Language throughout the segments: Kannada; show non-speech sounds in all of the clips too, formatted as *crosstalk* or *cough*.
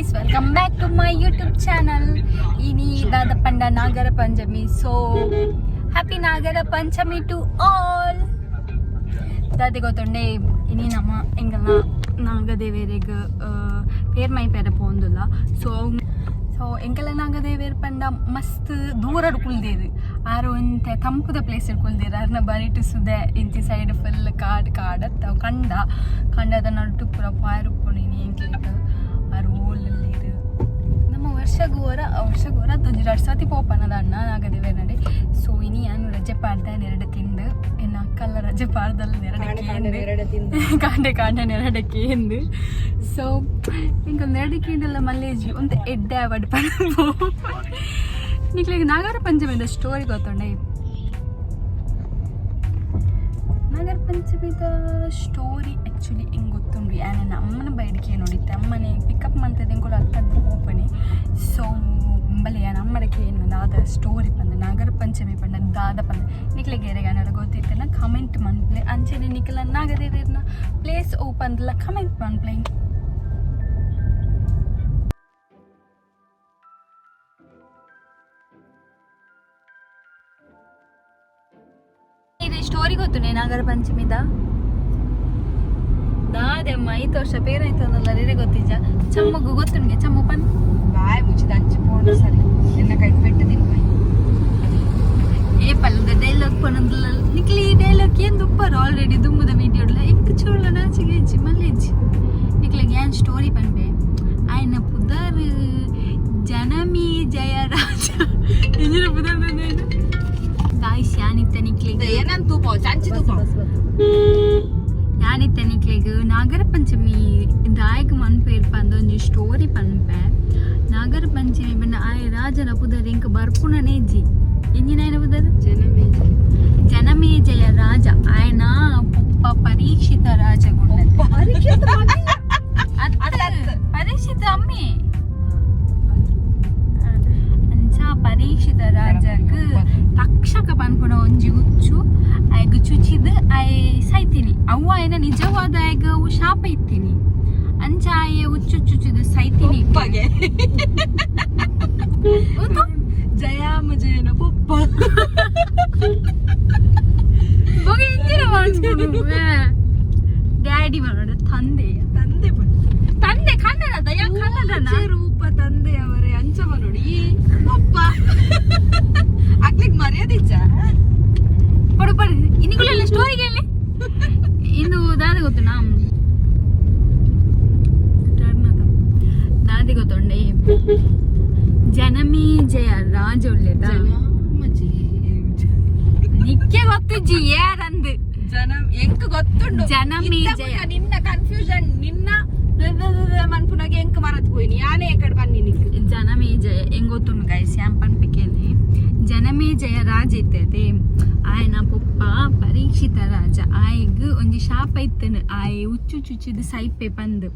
Guys welcome back to my YouTube channel ಇನಿ ಇದಾದ ಪಂಡ Nagara Panchami so happy Nagara Panchami to all ದಾದೆ ಗೊತ್ತುಂಡೆ ಇನಿ ನಮ್ಮ ಎಂಗಲ್ಲ ನಾಗದೇವೇರಿಗೆ ಪೇರ್ ಮೈ ಪೇರ ಪೋಂದುಲ್ಲ ಸೊ ಸೊ ಹೆಂಗಲ್ಲ ನಾಗದೇವೇರ್ ಪಂಡ ಮಸ್ತ್ ದೂರ ಕುಲ್ದೇರು ಆರು ಒಂತೆ ತಂಪುದ ಪ್ಲೇಸ್ ಕುಲ್ದೇರು ಅರ್ನ ಬರಿಟು ಸುದೆ ಇಂಚಿ ಸೈಡ್ ಫುಲ್ ಕಾಡ್ ಕಾಡತ್ತ ಕಂಡ ಪೂರ ಪಾರುಪ್ಪುಣಿ ಎಂಕ್ಲಿಟ್ಟು ಆರು ಓಲಲ್ಲಿರು ഘോര ഘോര തൊഴിലാളി സത്തി പോപ്പാനത് ಅಣ್ಣ ಆಗದೆ ಬೇರೆ ಸೊ ಇನಿ ಅನ್ನು ರಜೆ ಪಾಡ್ತಾ ಎರಡು ತಿಂದು ಎನ್ನ ಅಕ್ಕಲ್ಲ ರಜೆ ಪಾಡ್ದಲ್ಲಿ ಎರಡು ಕಾಂಡೆ ಕಾಂಡೆ ಎರಡಕ್ಕೆ ಕೇಂದು. ಸೊ ನಿಂಗೆ ಒಂದು ಎರಡು ಕೇಂದೆಲ್ಲ ಮಲ್ಲೇಜಿ ಒಂದು ಎಡ್ಡೆ ಅವಾರ್ಡ್ ಪಡ್ಬೋ ನಿಕ್ಲಿಗೆ ನಾಗರ ಪಂಚಮಿದ ಸ್ಟೋರಿ ಗೊತ್ತೊಂಡೆ? ನಾಗರ ಪಂಚಮಿದ ಸ್ಟೋರಿ ಆ್ಯಕ್ಚುಲಿ ಹಿಂಗೆ ಗೊತ್ತುಂಡ್ರಿ ಆ್ಯಂಡ್ ಅಮ್ಮನ ಬೈಡಿಕೆ ನೋಡಿತ್ತೆ ಅಮ್ಮನೆ ಪಿಕಪ್ ಮಾಡ್ತದೆ ಕೂಡ ಅಕ್ಕದ್ದು ಓಪನೆ ಸೊ ಬಲೆ ಯಾನ ಅಮ್ಮಡಕ್ಕೆ ಏನು ಆದ ಸ್ಟೋರಿ ಬಂದ, ನಾಗರ ಪಂಚಮಿ ಪಂಡ ದಾದ ಪಂದ ನಿಕ್ಲಿಗೆ ಎರೆಗಾನೆಲ್ಲ ಗೊತ್ತಿತ್ತಲ್ಲ ಕಮೆಂಟ್ ಮಾಡ್ಲೆ ಅಂಚೆನೆ ನಿಕ್ಲ ನಾಗದೇವಿರ್ನ ಪ್ಲೇಸ್ ಓಪನ್ಲ ಕಮೆಂಟ್ ಮಾಡ್ಲೆ ಇದು ಸ್ಟೋರಿ ಗೊತ್ತು ನಾಗರ ಪಂಚಮಿದ? ದಾದೆಮ್ಮ ಐದು ವರ್ಷ ಪೇರಾಯ್ತದಲ್ಲ ರೇರೆ ಗೊತ್ತಿಜ್ಜ ಚಮ್ಮಗು ಗೊತ್ತುಂಡೆ ಚಮ್ಮ ಪನ್ ಬಾಯ್ ಮುಚ್ಚಿದ ಅಂಚು ಪೋಣ ಸರಿ. ಎನ್ನ ಕೈ ಪೆಟ್ಟು ಬಾಯ್. ಏ ಪಲ್ಲದ ಡೈಲಾಗ್ ಪನದಲ್ಲ ನಿಕ್ಲಿ ಡೈಲಾಗ್ ಏನ್ ದುಪ್ಪರು? ಆಲ್ರೆಡಿ ದುಮ್ಮದ ವಿಡಿಯೋಡ್ಲ ಎಂಕ್ ಚೋಳ ನಾಚಿಗೆ ಇಜ್ಜಿ ಮಲ್ಲೆಜ್ಜಿ ನಿಕ್ಲಿಗೆ ಏನ್ ಸ್ಟೋರಿ ಪನ್ಬೆ ಆಯ್ನ ಪುದರ್ ಜನಮಿ ಜಯರಾಜ. ಎಂಜಿನ ಪುದರ್ ಗಾಯ್ಸ್ ಯಾನಿತ್ತ ನಿಕ್ಲಿಗೆ ಏನಂತ ತೂಪ? ಚಂಚಿ ತೂಪ? ഞാനിത് എനിക്കിലേക്ക് നാഗരപഞ്ചമി ದಾಯಿಗೆ ಮನ್ಪೇರ್ ಬಂದು ಒಂಜಿ ಸ್ಟೋರಿ ಪನ್ಪೆ ನಾಗರ ಪಂಚಮಿ ಬಣ್ಣ ಆಯ ರಾಜನ ಪುದರ್ ಇಂಕ ಬರ್ಪುಣನೆ ಜಿ ಎಂಜಿನಾಯನ ಪುದರ್ ಜನಮೇಜ ಜನಮೇಜಯ ರಾಜ ಆಯನ ಪುಪ್ಪ ಪರೀಕ್ಷಿತ ರಾಜ ಗುಣ ಹುಚ್ಚು ಚುಚಿದ್ ಸೈತೀನಿ ಪಪ್ಪಗೆ? ಜಯಾಮ ಜಯನ ಪಪ್ಪ. ಹೋಗಿ ಎಂಜಿನ ಮಾಡ್ಸ್ಕೊಂಡು ಡ್ಯಾಡಿ ಮಾಡೋದು ತಂದೆ. ತಂದೆ ತಂದೆ ಕನ್ನಡದ? ಯಾಕೆ ಕನ್ನಡನ? ರೂಪ ತಂದೆ ಅವರೇ. ಅಂಚವ ನೋಡಿ. ಪಪ್ಪ. ಅಕ್ಲಿಗ್ ಮರ್ಯಾದಿಚ್ಚ ಪಡು ಪಡು. ಇನ್ನಿಗಳೆಲ್ಲ ಸ್ಟೋರಿಗೆ ಹೇಳಿ. *laughs* ಇನ್ನು ದಾದ ಗೊತ್ತು ನಾ ದಾದಿ ಗೊತ್ತುಂಡೆ ಜನಮೇ ಜಯ ರಾಜ ಒಳ್ಳೆದ ಜನಾಮಜಿ ನಿಕ್ಕೆ ಗೊತ್ತಿಜ್ಜಿ ಯಾರಂದು ಜನ ಎಂಕ್ ಗೊತ್ತುಂಡು ಜನಮೇ ಇತ್ತ ಜಯ. ಮುಖ ನಿನ್ನ ಕನ್ಫ್ಯೂಷನ್ ನಿನ್ನ ಮನ್ಪುನಾಗ ಎಂಕ್ ಮರತ್ ಹೋಯ್ನಿ ಯಾನೇ ಕಡೆ ಬನ್ನಿ ನಿಕ್ ಜನಮೇ ಜಯ ಹೆಂಗ್ ಗೊತ್ತುಂಡು ಗೈಸ್ ಯಾಂಪನ್ ಪಿಕೆಲಿ ಜನಮೇ ಜಯ ರಾಜ ಇರ್ತೈತೆ ಆಯ್ನ ಪೊಪ್ಪ ಪರೀಕ್ಷಿತ ರಾಜ ಆಯ್ಗ್ ಒಂಜಿ ಶಾಪ ಇತ್ತನು ಆಯ್ ಉಚ್ಚು ಚುಚ್ಚಿದ ಸೈಪೆ ಪಂದ್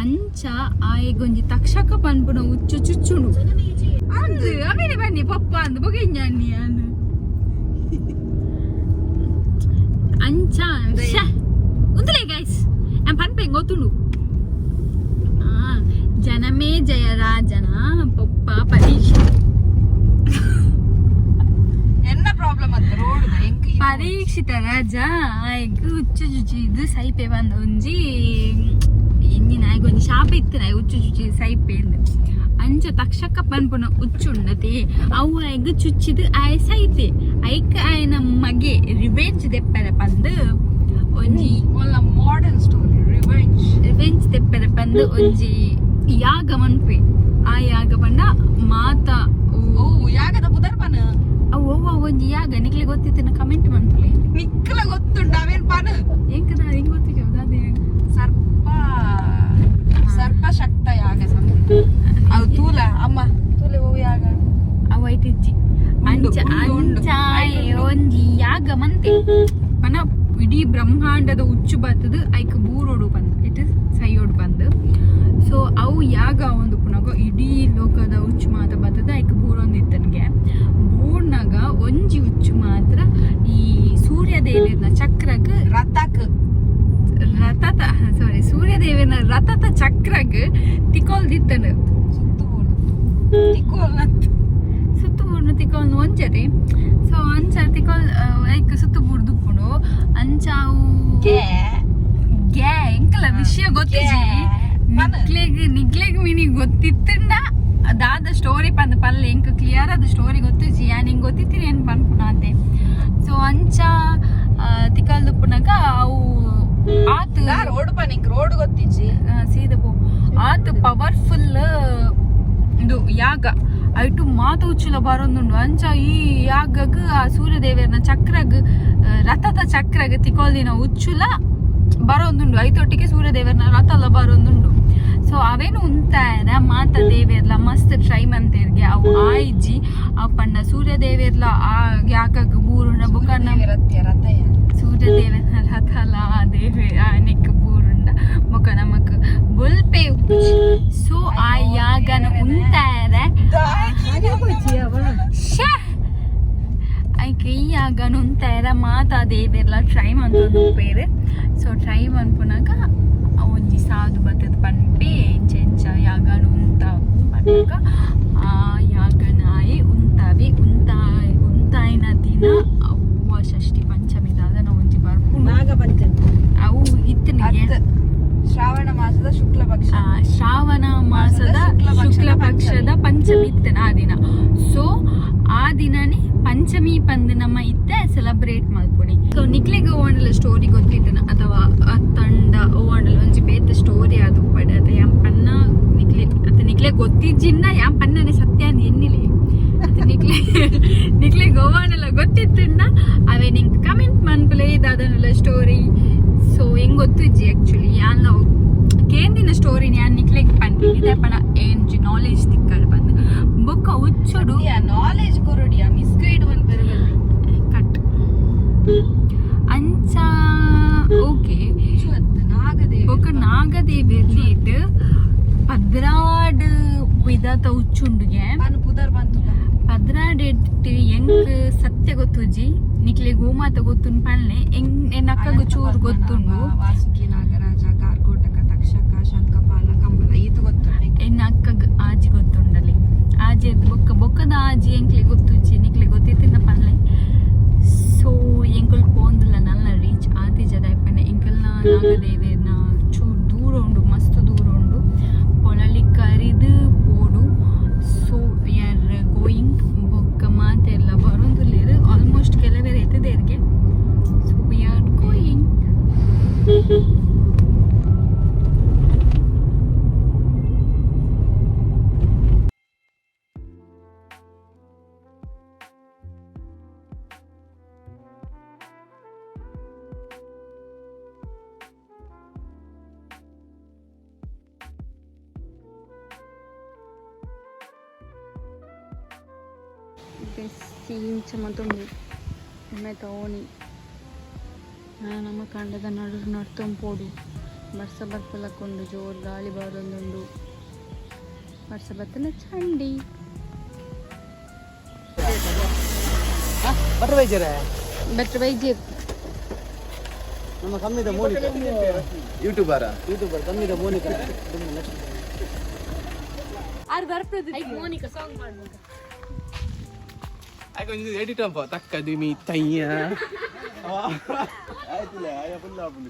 ಅಂಚ ಆಯೆಗ್ ತಕ್ಷಕ ಪನ್ಪುನ ಉಚ್ಚು ಚುಚ್ಚುಂಡು. ಉಂದು ಬೆನೆ ಬನ್ನಿ ಪೊಪ್ಪ ಅಂದ್ ಬೊಗಂಜನಿ ಆನ್ ಅಂಚ ಅಂದ್ ಶ ಉಂದುಲೆ ಗೈಸ್ ಆಂ ಪನ್ಪೆಗ್ ಗೊತ್ತುಂಡು. ಆ ಜನಮೆ ಜಯ ರಾಜನ ಪೊಪ್ಪ ಪರೀಕ್ಷೆ. ಎಂದ ಪ್ರಾಬ್ಲಮ್ ಎಂಕ್ ಪರೀಕ್ಷಿತ ರಾಜ ಆಯೆಗ್ ಉಚ್ಚು ಚುಚ್ಚಿದ್ ಸೈಪೆವಂದ ಒಂಜಿ ಇಂಜಿನ ಆಯ್ಗ ಒಂಜಿ ಶಾಪ ಇತ್ತು ನಾಯ್ ಉಚ್ಚು ಚುಚ್ಚಿ ಸೈಪೆ ಅಂದ್. ಅಂಚ ತಕ್ಷಕ ಪನ್ಪುನ ಉಚ್ಚುಂಡತೆ ಅವು ಆಯ್ಗ ಚುಚ್ಚಿದ್ ಆಯ್ ಸೈತೆ. ಐಕ ಆಯ್ನ ಮಗೆ ರಿವೆಂಜ್ ದೆಪ್ಪರ ಪಂದ್ ಒಂಜಿ ಮಾಡರ್ನ್ ಸ್ಟೋರಿ ರಿವೆಂಜ್ ರಿವೆಂಜ್ ತೆಪ್ಪರ ಪಂದ್ ಒಂಜಿ ಯಾಗ ಮನ್ಪೆ ಆ ಯಾಗ ಪಂಡ ಮಾತ ಓ ಯಾಗದ ಬುದರ್ಪನ ಅವು ಅವ್ವ ಒಂಜಿ ಯಾಗ. ನಿಕ್ಲೆ ಗೊತ್ತಿತ್ತಿನ? ಕಮೆಂಟ್ ಮನ್ಪುಲೆ ನಿಕ್ಲ ಗೊತ್ತುಂಡ ಅವೇನ್ ಪನ ಎಂಕದ ಹೆಂಗ್ ಗೊತ್ತಿಗೆ ಅದೇ ಸರ್ಪ ಸರ್ಪ ಶಕ್ತ ಯಾಗ something. ಅವು ತೂಲ ಅಮ್ಮ ತೂಲೆ ಓ ಯಾಗ ಅವ ಐತಿಜ್ಜಿ ಉಂಡು, ಅಂಚ. ಅಂಚಾಯ್ ಒಂಜಿ ಯಾಗ ಮಂತೆ ಪನ ಇಡೀ ಬ್ರಹ್ಮಾಂಡದ ಉಚ್ಚು ಬತ್ತದ ಐಕ್ ಬೂರೋಡು ಬಂದ್ ಇಟ್ ಸೈಯೋಡು ಬಂದ್. ಸೊ ಅವು ಯಾಗ ಒಂದು ಪುನಗ ಇಡೀ ಲೋಕದ ಉಚ್ಚು ಮಾತ ಬತ್ತದ ಐಕ್ ಬೂರೊಂದಿತ್ತನ್ಗೆ ಬೂರ್ನಾಗ ಒಂಜಿ ಉಚ್ಚು ಮಾತ್ರ ಈ ಸೂರ್ಯದೇವಿನ ಚಕ್ರಗ್ ರಥಕ್. ರಥತ ಸಾರಿ ಸೂರ್ಯದೇವಿನ ರಥದ ಚಕ್ರಗ್ ತಿಕೋಲ್ ಬೂರ್ನು ತಿಕ್ಕೊಂಡು ಒಂಚರಿ ಸೊ ಅಂಚ ತಿಕ್ಕೊಲ್ ಲೈಕ್ ಸುತ್ತು ಬೂರ್ ದುಪ್ಪುಂಡು ಅಂಚಾವು ಗ್ಯಾ ಎಂಕಲ ವಿಷಯ ಗೊತ್ತಿಜಿ ನಿಗ್ಲೆಗ್ ನಿಕ್ಲೆಗ್ ನಿಕ್ಲೆಗ್ ಮಿನಿ ಗೊತ್ತಿತ್ತಂಡ. ಅದಾದ ಸ್ಟೋರಿ ಪಂದ್ ಪಲ್ಲೆ ಎಂಕ್ ಕ್ಲಿಯರ್ ಆದ ಸ್ಟೋರಿ ಗೊತ್ತಿಜಿ ಯಾ ನಿಂಗೆ ಗೊತ್ತಿತ್ತೀನಿ ಏನು ಪನ್ಪುನ ಅಂತೆ ಸೊ ಅಂಚ ತಿಕ್ಕಲ್ ದುಪ್ಪುನಾಗ ಅವು ಆತು ರೋಡ್ ಪನಿಕ್ ರೋಡ್ ಗೊತ್ತಿಜ್ಜಿ. ಆ, ಸೀದಾ ಪೋ. ಆತು ಪವರ್ಫುಲ್ ಇದು ಯಾಗ. ಐಟು ಮಾತು ಉಚ್ಚುಲ ಬರೊಂದುಂಡು. ಅಂಚ ಈ ಯಾಗಗ್ ಆ ಸೂರ್ಯದೇವರನ ಚಕ್ರಗ್ ಆ, ರಥದ ಚಕ್ರಗ್ ತಿಕೊಲ್ದಿನ ಉಚ್ಚುಲ ಬರೊಂದುಂಡು. ಐತೊಟ್ಟಿಗೆ ಸೂರ್ಯದೇವರನ ರಥಲ ಬರೊಂದುಂಡು. ಸೊ ಅವೇನು ಉಂತಾಯರ ಮಾತ ದೇವೇರ್ಲ ಮಸ್ತ್ ಟ್ರೈ ಮಂತೇರ್ಗೆ ಅವು ಆಯ್ಜಿ ಅವ್ ಪಂಡ ಸೂರ್ಯದೇವೇರ್ಲ ಆ ಯಾಗಗ್ ಬೂರುಂಡ ಸೂರ್ಯ ಸೂರ್ಯದೇವನ ರಥಲ ಆ ದೇವೇ ಆನೆಕ್ ಬೂರುಂಡ ಬೊಕ ನಮಕ್ ಬುಲ್ಪೆ ಸೊ ಆ ಯಾಗನ ಉಂತಾಯರ ಉಂತಾಯರ ಮಾತಾ ದೇವಿರ್ಲ ಟ್ರೈ ಮಂತೊಂದು ಉಪ್ಪೇರು ಸೊ ಟ್ರೈ ಮನ್ಪುನಾಗ ಒಂಜಿ ಸಾಧು ಬತ್ತದ ಪನ್ಪೆ ಎಂಚ ಎಂಚ ಯಾಗನ ಉಂತ ಪನ್ನಾಗ ಆ ಯಾಗನ ಆಯೆ ಉಂತಾವೆ. ಉಂತಾ ಉಂತಾಯಿನ ದಿನ ಅವ್ವ ಷಷ್ಠಿ ಪಂಚಮಿ ನಾವು ಒಂಜಿ ಬರ್ಪುಂಡು ನಾಗಪಂಚಮಿ ಅವು ಇತ್ತನಿಗೆ ಶ್ರಾವಣ ಮಾಸದ ಶುಕ್ಲ ಪಕ್ಷ. ಆ, ಶ್ರಾವಣ ಮಾಸದ ಶುಕ್ಲ ಪಕ್ಷದ ಪಂಚಮಿ ಇತ್ತನ ಆ ದಿನ. ಸೊ ಆ ದಿನನೇ ಪಂಚಮಿ ಪಂದ್ ನಮ್ಮ ಇತ್ತೆ ಸೆಲೆಬ್ರೇಟ್ ಮಾಡ್ಕೊಡಿ ಸೊ ನಿಕ್ಲೆಗೆ ಓವಣಲ ಸ್ಟೋರಿ ಗೊತ್ತಿತ್ತನ ಅಥವಾ ತಂಡ ಓವಣಲ ಒಂಜಿ ಬೇತ ಸ್ಟೋರಿ ಅದು ಪಡ. ಅದ ಯಾಂ ಪನ್ನ ನಿಕ್ಲೆ ಅತ್ತ ನಿಕ್ಲೆ ಗೊತ್ತಿಜ್ಜಿನ್ನ ಯಾಂ ಪನ್ನನೆ ಸತ್ಯ ಅಂದ್ ಎನ್ನಿಲೆ. ಅತ್ತ *laughs* ನಿಕ್ಲೆ ನಿಕ್ಲೆ ಗೋವಾನೆಲ್ಲ ಗೊತ್ತಿತ್ತನ್ನ ಅವೇ ನಿಂಗೆ ಕಮೆಂಟ್ ಮನ್ಪಲೆ ಇದಾದನಲ್ಲ ಸ್ಟೋರಿ ಸೊ ಹೆಂಗ್ ಗೊತ್ತಿಜ್ಜಿ ಆಕ್ಚುಲಿ ಯಾನ್ ನಾವು ಕೇಂದಿನ ಸ್ಟೋರಿ ಯಾನ್ ನಿಕ್ಲೆಗ್ ಪಂಡಿ ಇದೇ ಪಣ ಏಂಜಿ ನಾಲೆಜ್ ತಿಕ್ಕಡ್ ಬೊಕ್ಕ ಉಚ್ಚೊಡು ನಾಲೆಜ್ ಕೊರಡಿಯ? ಮಿಸ್ಗೈಡ್ ಒಂದ್ ಬರಬೇಕು. ಕಟ್ ಅಂಚ ಓಕೆ. ನಾಗದೇವಿ ಬೊಕ್ಕ ನಾಗದೇವಿ ಲೇಟ್ ಪದ್ರಾಡ್ ವಿಧಾತ ಉಚ್ಚುಂಡುಗೆ ನಾನು ಪುದರ್ ಬಂತು ಪದ್ರಾಡ್ ಎಟ್ಟು ಎಂಕ್ ಸತ್ಯ ಗೊತ್ತುಜಿ ನಿಕ್ಲೆ ಗೋಮಾತ ಗೊತ್ತುಂಡು ಪನ್ಲೆ ಎಂಗ್ ಎನ್ನಕ್ಕಗು ಚೂರು ಗೊತ್ತುಂಡು. ವಾಸುಕಿ ನಾಗರಾಜ ಕಾರ್ಕೋಟಕ ತಕ್ಷಕ ಶಂಕಪಾಲ ಕಂಬಲ ಇದು ಗೊತ್ತು ಎನ್ನ ಗೊತ್ತುಂಡಲಿ ಆಜಿ ಅಂತ ಬೊಕ್ಕ ಬೊಕ್ಕದ ಆಜಿ ಎಂಕ್ಲೆ ಗೊತ್ತುಜಿ ನಿಕ್ಲೆ ಗೊತ್ತಿತ್ತಿನ ಪನ್ಲೆ ಸೊ ಎಂಕಲ್ ಪೋಂದುಲ ನಲ್ಲ ರೀಚ್ ಆತಿ ಜದ ಇಪ್ಪನೆ ಎಂಕಲ್ನ ನಾಗದೇವಿನ ಚೂರು ದೂರ ಉಂಡು, ಮಸ್ತ್ ದೂರ ಉಂಡು. ಪೊಳಲಿ ಕರಿದು ಪೋಡು. ಸೊ ಆರ್ ಗೋಯಿಂಗ್ ಬೊಕ್ಕ ಮಾತೆಲ್ಲ ಬರೋಂದುಲ್ಲೇರು ಆಲ್ಮೋಸ್ಟ್ ಕೆಲವೇ ಎತ್ತದೇರ್ಗೆ ಸೊ ವಿ ಆರ್ ಗೋಯಿಂಗ್ ಮತ್ತೊಂದು ಎಮ್ಮೆ ತೋಣಿ ನಮ್ಮ ಕಂಡದ ನಡು ನಡ್ತೊಂಪೋಡು ಬರ್ಸ ಬರ್ಪಲಕ್ಕೊಂಡು ಜೋರು ಗಾಳಿ ಬಾರೊಂದುಂಡು ಬರ್ಸ ಬರ್ತನ ಚಂಡಿ ಬಟ್ರ ವೈದ್ಯರ ಬೆಟ್ರ ವೈದ್ಯ ನಮ್ಮ ಕಮ್ಮಿದ ಮೋನಿಕ. ಯೂಟ್ಯೂಬರ? YouTuber ಕಮ್ಮಿದ Monika. I can just edit up takka de mi taiya. Ay tule ay apun la apun.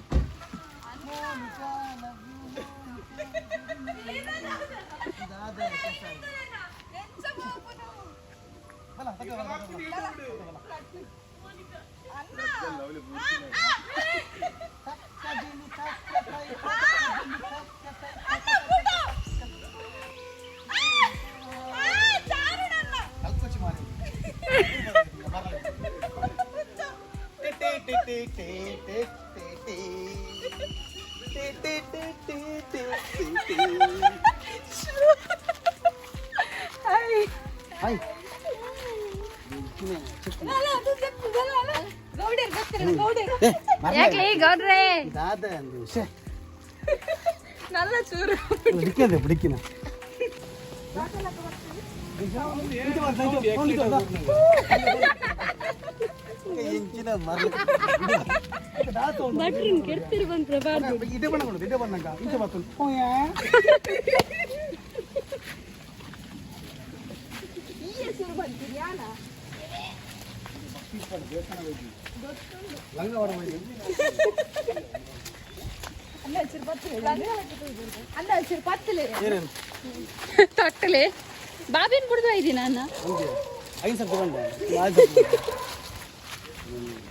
అన్న ಯಾಕೆ ಗೌಡ್ರೆ ಇದಾದ ಒಂದು ಶೇ ನಲ್ಲ ಚೂರು ಬಿಡಿಕಿದೆ ಬಿಡಿಕಿನ ಎಂಚಿನ சின்ன மரம் பட்ரன் கெடுத்துருவன் பிரபார் இதை பண்ணணும் இதை பண்ணக்கா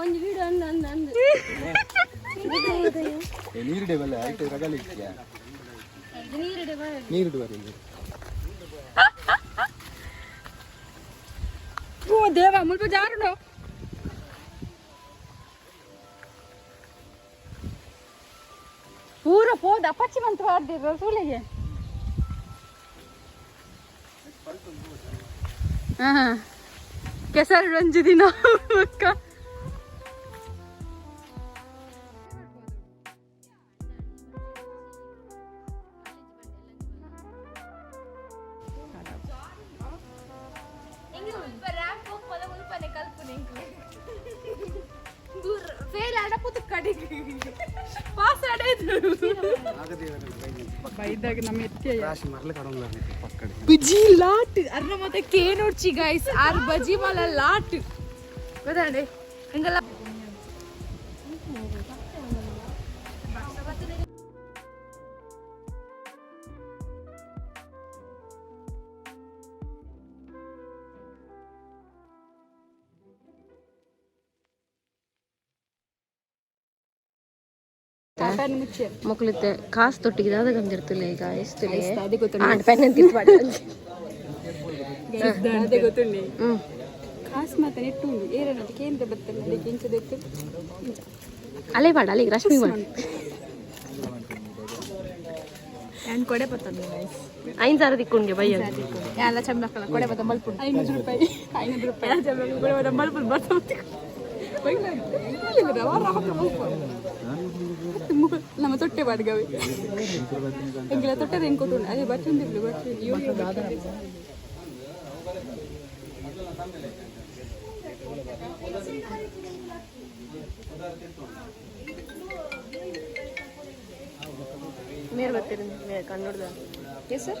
ನೀ ಇರೋದು ಕ್ಯಾಮರಾ ಮುಲ್ಪ ಪೂರ ಪಚ್ಚೆ ಪಚ್ಚೆ ಕಂಡ ಉಂಟು ಗೈಸ್ ಹಾ ಒಂದು ವೀಡಿಯೋ ಅಂದು ಅಂದು ಅಂದು ನೀರಿಡೇವಲ್ಲ ಆಯ್ತು ರಗಲ್ ಇಟ್ಟ್ಯಾ ನೀರಿಡೆ ಬರ ನೀರಿಡು ಬರೀ ಓ ದೇವ ಮುಲ್ಪ ಜಾರುಂಡು ಪೂರ ಹೋದ ಅಪ್ಪಚ್ಚಿ ಮಂತ್ರ ಆಡ್ದಿರ ಸೂಳಿಗೆ ಹಾ ಕೆಸರು ರಂಜು ದಿನ ಅಕ್ಕ ಪಾಸ್ ಬಜ್ಜಿ ಲಾಟ್ ಅರ್ನ ಮತ್ತೆ ಕೇನೋಡ್ಚಿ ಗೈಸ್ ಆರ್ ಬಜಿ ಮಲ ಲಾಟ್ ಗೊತ್ತಾಂಡೆ ಹಂಗಲ್ಲ ಮಕ್ಳಿತ್ತೆ ಕಾಸು ತೊಟ್ಟಿಗೆ ದಾದ ಗಂದಿರ್ತಿಲ್ಲ ಈಗ ಎಷ್ಟಿಲ್ಲ ಅದೇ ಗೊತ್ತುಂಡು ಆಂಡ್ ಪೆನ್ ಅಂತ ಇಟ್ಮಾಡಿ ಅದೇ ಗೊತ್ತುಂಡಿ ಹ್ಞೂ ಕಾಸು ಮಾತ್ರ ನೆಟ್ಟು ಉಂಡು ಏರನ್ನದು ಕೇಂದ್ರ ಬರ್ತಲ್ಲ ಅದಕ್ಕೆ ಇಂಚದಕ್ಕೆ ಅಲೆ ಮಾಡ ಅಲ್ಲಿಗೆ ರಶ್ಮಿ ಮಾಡಿ ನಾನು ಕೊಡೆ ಬರ್ತದೆ ಗೈಸ್ ಐದು ಸಾವಿರ ತಿಕ್ಕೊಂಡ್ಗೆ ಬಯ್ಯ ಎಲ್ಲ ಚಂಬಕ್ಕಲ್ಲ ಕೊಡೆ ಬತ್ತ ಮಲ್ಪುಂಡು ಐನೂರು ರೂಪಾಯಿ ಐನೂರು ರೂಪಾಯಿ ಎಲ್ಲ ಚಂಬಕ್ಕ ಕೊಡೆ ಬತ್ತ ಮಲ್ಪುಂಡು ಬರ್ತಾ ನಮ್ಮ ತೊಟ್ಟೆ ಬಾಡ್ಗವೆ ಎಂಗೆಲ್ಲ ತೊಟ್ಟೆ ಹೆಂಗೆ ಕೊಟ್ಟು ಅದೇ ಬರ್ತಂದಿರ್ಲಿ ಬರ್ತೀನಿ ಮೇರ್ ಬರ್ತೀರಿ ಕನ್ನಡದ ಎಸ್ ಸರ್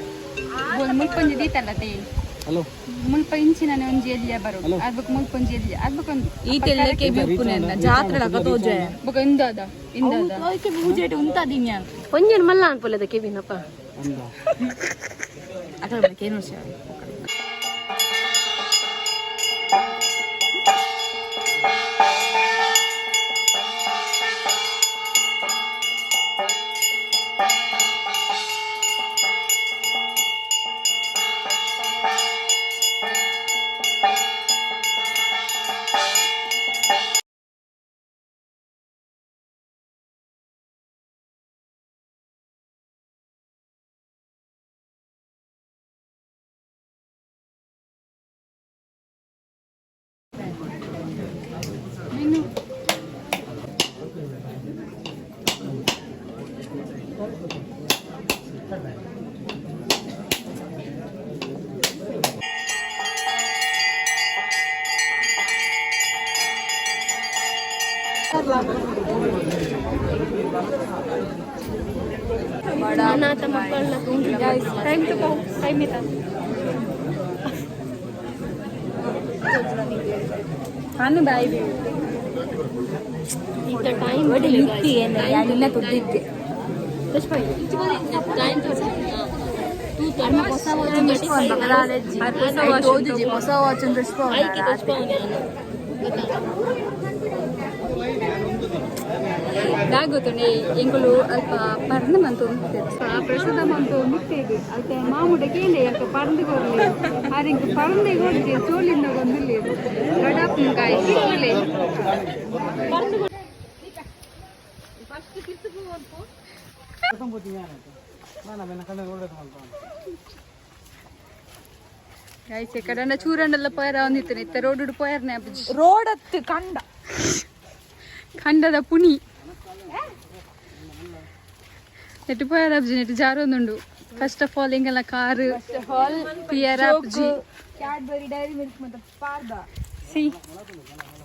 ಬೋಲ್ ಮುಲ್ಪೊಂಜಿ ದೀತಲ್ಲ ತೇ ಹಲೋ. ಮುಲ್ಪ ಇಂಚಿನ ಒಂಜಿ ಎಲ್ಲಿಯ ಬರು ಅದ್ಬೇಕು ಮುಲ್ಪೊಂಜಿ ಎಲ್ಲಿ ಅದ್ಬೇಕೊಂದು ಈ ತೆಲ್ಲಕ್ಕೆ ಬಿಪ್ಪುನೆ ಜಾತ್ರೆ ತೋಜೆ ಬೊಕ ಇಂದಾದ ಇಂದಾದ. ಪೂಜೆಟ್ ಉಂತಾದಿ ನ್ಯಾನ್ ಒಂಜೇನು ಮಲ್ಲ ಅನ್ಪೊಲ್ಲದ ಕೆವಿನಪ್ಪ ಅಂದ. बड़ा कर लगूँगी गाइस टाइम तो कम टाइम में था हाँ भाई भी इतना टाइम बड़ी लिखती है ना यार इतना तो दिख गया बस भाई टाइम तो तू तो मैं पोसा वो चंद्रस्पान बकरा ले जी पोसा वो चंद्रस्पान आई की पोसा वो बता ದಾಗುತ್ತಣೆ ಎಂಕುಲು ಅಲ್ಪ ಪರ್ನ ಮಂತು ಪ್ರಸಾದ ಮಂತು ಮುಟ್ಟೇಗೆ ಅಲ್ಪ ಮಾಮೂಡ ಕೇಂದ್ರ ಯಾಕೆ ಪರ್ಂದು ಕೊಡ್ಲಿ ಆರಿಂಗ ಪರಂದೆ ಕೊಡ್ತಿ ಚೋಲಿಂದ ಗೊಂದಿಲ್ಲ ಗಡಾಪುಂಕಾಯಿ ಚೋಲೆ ಫಸ್ಟ್ ಕಿತ್ತು ಹೋಗ್ತು గైస్ ఎక్కడన్నా చూరండల్లో పోయారా ఉంది ఇతను ఇత రోడ్డు పోయారు రోడ్ కండ కండద పుని ಪುನಿ ಎಟ್ಟು ಪೋಯಾರ ಅಬ್ಜಿ ನೆಟ್ಟು ಜಾರೊಂದುಂಡು ಫಸ್ಟ್ ಆಫ್ ಆಲ್ ಹಿಂಗೆಲ್ಲ ಕಾರು ಪಿಯರ್ ಅಬ್ಜಿ ಕ್ಯಾಡ್ಬರಿ ಡೈರಿ ಮಿಲ್ಕ್ ಮತ್ತೆ ಪಾರ್ದ ಸಿ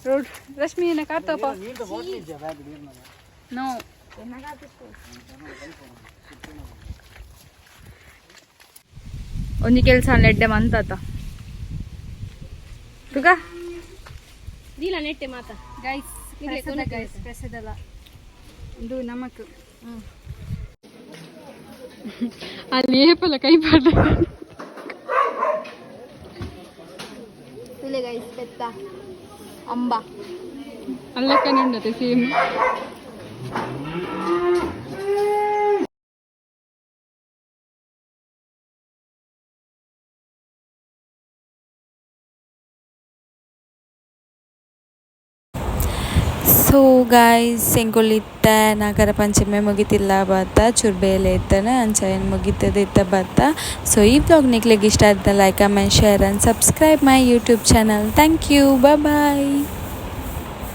ರೋಡ್ ರಶ್ಮಿ ಏನ ಕಾತಪ ನೋ ಒಂದು ಕೆಲಸ ನೆಡ್ಡೆ ಮಂತಾತ. ತುಗ? ದೀಲ ನೆಟ್ಟೆ ಮಾತ. ಗೈಸ್ ಗೈಸ್ ಪ್ರಸದಲ್ಲ ಇದು ನಮಕ್. ಅಲ್ಲಿ அது ஏப்பில் கைப்பாடு இல்லை கைஸ் பெத்தா. அம்பா. அல்லக்கன்னு சேம் ಗಾಯ್ಸ್ ಎಂಕೊಲ್ಲಿತ್ತ ನಾಗರ ಪಂಚಮಿ ಮುಗಿತಿಲ್ಲ ಬತ್ತ ಚುರ್ಬೇಲೆ ಇತ್ತನ ಮುಗಿತದೆ ಇತ್ತ ಬತ್ತ ಸೊ ಈ ಬ್ಲಾಗ್ ನಿಕ್ಲಿಗೆ ಇಷ್ಟ ಆಯ್ತಾ like comment share and subscribe my YouTube channel thank you bye